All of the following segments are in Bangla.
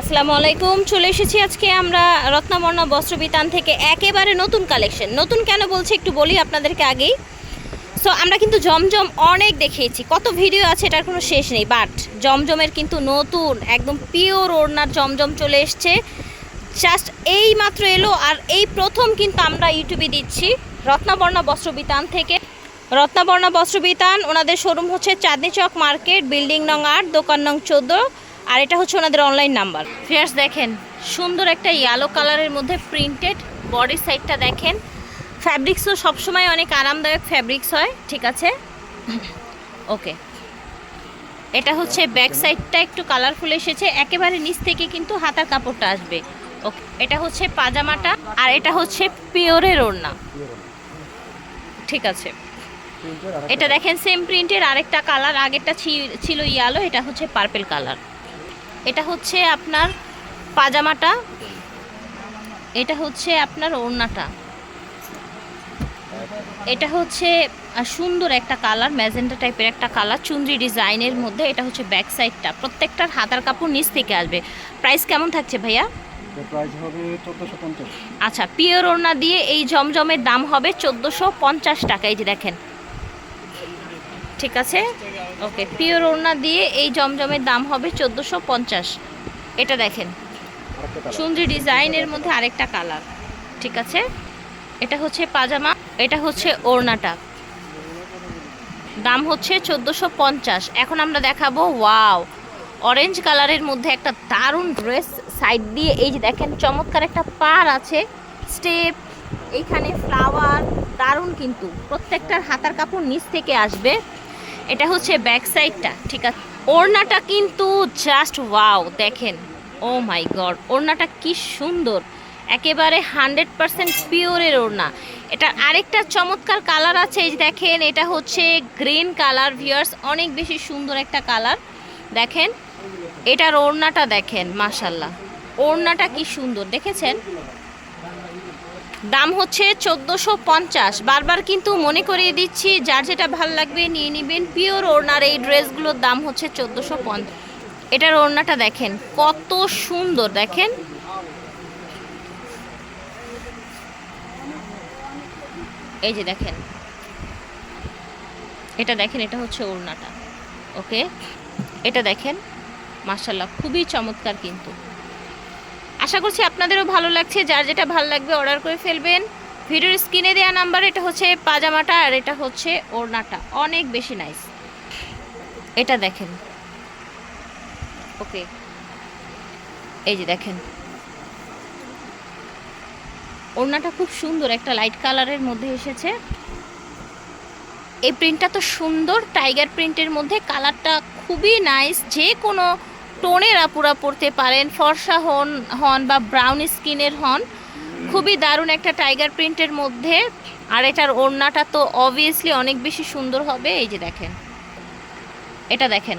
আসসালামু আলাইকুম, চলে এসেছি আজকে আমরা রত্নাবর্ণা বস্ত্রবিতান থেকে একেবারে নতুন কালেকশন। নতুন কেন বলছি একটু বলি আপনাদেরকে আগেই। সো আমরা কিন্তু জমজম অনেক দেখিয়েছি, কত ভিডিও আছে এটার কোনো শেষ নেই বাট জমজমের কিন্তু নতুন, একদম পিওর ওড়নার জমজম চলে এসছে। জাস্ট এই মাত্র এলো আর এই প্রথম কিন্তু আমরা ইউটিউবে দিচ্ছি রত্নাবর্ণা বস্ত্রবিতান থেকে। রত্নাবর্ণা বস্ত্রবিতান, ওনাদের শোরুম হচ্ছে চাঁদনি চক মার্কেট, বিল্ডিং নং আট, দোকান নং চোদ্দ। আর এটা হচ্ছে ওনাদের অনলাইন নাম্বার ফিয়ার্স দেখেন, সুন্দর একটা ইয়েলো কালারের মধ্যে প্রিন্টেড বডি সাইডটা দেখেন। ফ্যাব্রিক্সও সবসময় অনেক আরামদায়ক ফ্যাব্রিক্স হয়, ঠিক আছে? ওকে এটা হচ্ছে ব্যাক সাইডটা একটু কালারফুল এসেছে, একেবারে নিচ থেকে কিন্তু হাতার কাপড়টা আসবে। ওকে এটা হচ্ছে পাজামাটা আর এটা হচ্ছে পিওরের ওড়না। ঠিক আছে। এটা দেখেন সেম প্রিন্টের আরেকটা কালার আগেরটা ছিল ইয়ালো এটা হচ্ছে পার্পেল কালার এটা হচ্ছে আপনার পাজামাটা। এটা হচ্ছে আপনার ওড়নাটা। এটা হচ্ছে সুন্দর একটা কালার ম্যাজেন্টা টাইপের একটা কালার চুনরি ডিজাইনের মধ্যে। এটা হচ্ছে ব্যাক সাইডটা। প্রত্যেকটার হাতার কাপড় নিচ থেকে আসবে। প্রাইস কেমন থাকছে ভাইয়া? আচ্ছা পিওর ওড়না দিয়ে এই জমজমের দাম হবে চোদ্দোশো পঞ্চাশ টাকা। এই যে দেখেন ঠিক আছে? ওকে পিওর ওড়না দিয়ে এই জমজমের দাম হবে চোদ্দোশো পঞ্চাশ। এটা দেখেন। চুনরি ডিজাইনের মধ্যে আরেকটা কালার, ঠিক আছে? এটা হচ্ছে পাজামা, এটা হচ্ছে ওড়নাটা। দাম হচ্ছে চোদ্দোশো পঞ্চাশ। এখন আমরা দেখাবো ওয়াও অরেঞ্জ কালারের মধ্যে একটা দারুণ ড্রেস সাইড দিয়ে, এই যে দেখেন, চমৎকার একটা পার আছে। স্টেপ এইখানে ফ্লাওয়ার দারুণ কিন্তু। প্রত্যেকটার হাতার কাপড় নিচ থেকে আসবে। এটা হচ্ছে ব্যাক সাইডটা ঠিক আছে? ওড়নাটা কিন্তু জাস্ট ওয়াও দেখেন। ও মাই গড ওড়নাটা কি সুন্দর। একেবারে হান্ড্রেড পারসেন্ট পিওরের ওড়না। এটা আরেকটা চমৎকার কালার আছে, এই দেখেন, এটা হচ্ছে গ্রিন কালার ভিউয়ার্স অনেক বেশি সুন্দর একটা কালার দেখেন, এটার ওড়নাটা দেখেন মাশাল্লাহ ওড়নাটা কি সুন্দর, দেখেছেন? দাম হচ্ছে চোদ্দোশো পঞ্চাশ। বারবার কিন্তু মনে করিয়ে দিচ্ছি, যার যেটা ভালো লাগবে নিয়ে নেবেন। পিওর ওড়নার এই ড্রেসগুলোর দাম হচ্ছে চোদ্দোশো পঞ্চাশ। এটার ওড়নাটা দেখেন, কত সুন্দর, দেখেন। এই যে দেখেন, এটা দেখেন, এটা হচ্ছে ওড়নাটা। ওকে, এটা দেখেন মার্শাল্লাহ খুবই চমৎকার কিন্তু। আশা করছি আপনাদেরও ভালো লাগছে। যার যেটা ভালো লাগবে অর্ডার করে ফেলবেন। ভিডিওর স্ক্রিনে দেওয়া নাম্বার, এটা হচ্ছে পাজামাটা আর এটা হচ্ছে ওড়নাটা। অনেক বেশি নাইস এটা দেখেন। ওকে এই যে দেখেন। ওড়নাটা খুব সুন্দর, একটা লাইট কালারের মধ্যে এসেছে। এই প্রিন্টটা তো সুন্দর টাইগার প্রিন্টের মধ্যে। কালারটা খুবই নাইস যে কোনো টোনের আপুরা পরতে পারেন ফর্সা হন হন বা ব্রাউন স্কিনের হন। খুবই দারুণ একটা টাইগার প্রিন্টের মধ্যে। আর এটার ওড়নাটা তো অবভিয়াসলি অনেক বেশি সুন্দর হবে। এই যে দেখেন। এটা দেখেন।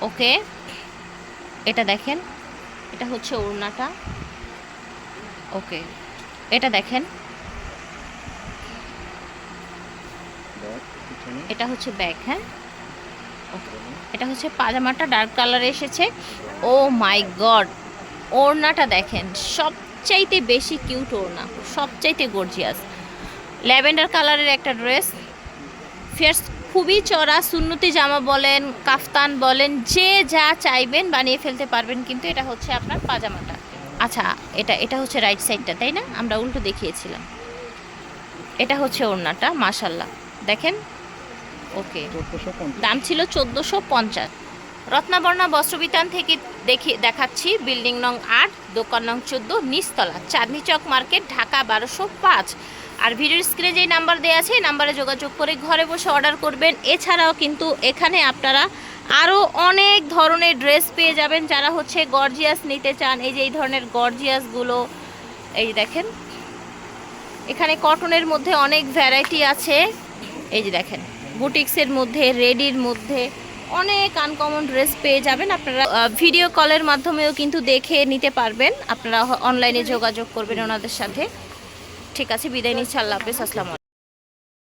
ওকে। এটা দেখেন। এটা হচ্ছে ওড়নাটা। ওকে। এটা দেখেন। এটা হচ্ছে ব্যাগ হ্যাঁ? এটা হচ্ছে পাজামাটা ডার্ক কালারে এসেছে। ও মাই গড ওড়নাটা দেখেন, সবচাইতে বেশি কিউট ওড়না, সবচাইতে গর্জিয়াস ল্যাভেন্ডার কালারের একটা ড্রেস ফিয়ার্স খুবই চড়া, সুন্নতি জামা বলেন, কাফতান বলেন, যে যা চাইবেন বানিয়ে ফেলতে পারবেন, কিন্তু এটা হচ্ছে আপনার পাজামাটা। আচ্ছা এটা এটা হচ্ছে রাইট সাইডটা তাই না? আমরা উল্টো দেখিয়েছিলাম। এটা হচ্ছে ওড়নাটা মাশাল্লাহ দেখেন ওকে। দাম ছিল চোদ্দোশো পঞ্চাশ। রত্নাবর্ণা বস্ত্রবিতান থেকে দেখি দেখাচ্ছি বিল্ডিং নং আট দোকান নং চোদ্দ নিচতলা চাঁদনি চক মার্কেট ঢাকা বারোশো পাঁচ। আর ভিডিওর স্ক্রিনে যেই নাম্বার দেওয়া আছে এই নাম্বারে যোগাযোগ করে ঘরে বসে অর্ডার করবেন। এছাড়াও কিন্তু এখানে আপনারা আরও অনেক ধরনের ড্রেস পেয়ে যাবেন যারা হচ্ছে গর্জিয়াস নিতে চান। এই যে এই ধরনের গর্জিয়াসগুলো এই যে দেখেন এখানে কটনের মধ্যে অনেক ভ্যারাইটি আছে। এই যে দেখেন বুটিক্সের মধ্যে, রেডির মধ্যে অনেক আনকমন ড্রেস পেয়ে যাবেন। আপনারা ভিডিও কলের মাধ্যমেও কিন্তু দেখে নিতে পারবেন। আপনারা অনলাইনে যোগাযোগ করবেন ওনাদের সাথে। ঠিক আছে, বিদায় নিচ্ছি, আল্লাহ হাফেজ, আসসালামু।